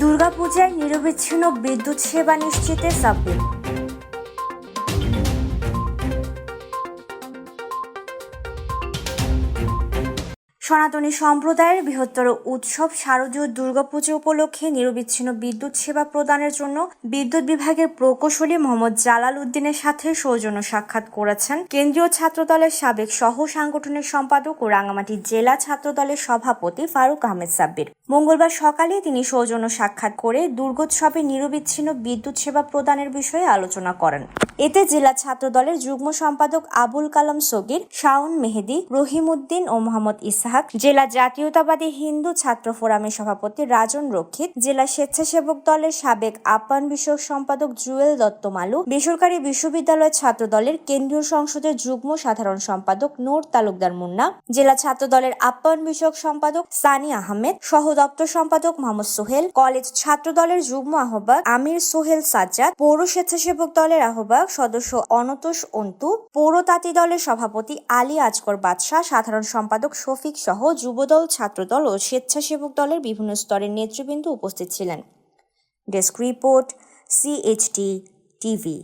দুর্গাপূজায় নিরবিচ্ছিন্ন বিদ্যুৎ সেবা নিশ্চিতের সাব্বির। সনাতনী সম্প্রদায়ের বৃহত্তর উৎসব শারদীয় দুর্গাপুজো উপলক্ষে নিরবিচ্ছিন্ন বিদ্যুৎ সেবা প্রদানের জন্য বিদ্যুৎ বিভাগের প্রকৌশলী মোহাম্মদ জালাল উদ্দিনের সাথে সৌজন্য সাক্ষাৎ করেছেন কেন্দ্রীয় ছাত্রদলের সাবেক সহ সাংগঠনিক সম্পাদক ও রাঙামাটি জেলা ছাত্রদলের সভাপতি ফারুক আহমেদ সাব্বির। মঙ্গলবার সকালে তিনি সৌজন্য সাক্ষাৎ করে দুর্গোৎসবে নিরবিচ্ছিন্ন বিদ্যুৎ সেবা প্রদানের বিষয়ে আলোচনা করেন। এতে জেলা ছাত্রদলের যুগ্ম সম্পাদক আবুল কালাম সগির, শাওন মেহেদি রহিম উদ্দিন ও মোহাম্মদ ইসহাক জেলা জাতীয়তাবাদী হিন্দু ছাত্র ফোরামের সভাপতি রাজন রক্ষিত, জেলা স্বেচ্ছাসেবক দলের সাবেক আপ্যায়ন বিষয়ক সম্পাদক জুয়েল দত্ত মালু, বেসরকারি বিশ্ববিদ্যালয় ছাত্র দলের কেন্দ্রীয় সংসদের যুগ্ম সাধারণ সম্পাদক নূর তালুকদার মুন্না, জেলা ছাত্র দলের আপ্যায়ন বিষয়ক সম্পাদক সানি আহমেদ, সহ দপ্তর সম্পাদক মোহাম্মদ সোহেল, কলেজ ছাত্র দলের যুগ্ম আহ্বায়ক আমির সোহেল সাজ্জাদ, পৌর স্বেচ্ছাসেবক দলের আহ্বায়ক সদস্য অনতোষ অন্তু, পৌর তাঁতি দলের সভাপতি আলী আজকর বাদশাহ, সাধারণ সম্পাদক শফিক সহ যুবদল, ছাত্রদল ও স্বেচ্ছাসেবক দলের বিভিন্ন স্তরের নেতৃবৃন্দ উপস্থিত ছিলেন। Desk report CHT TV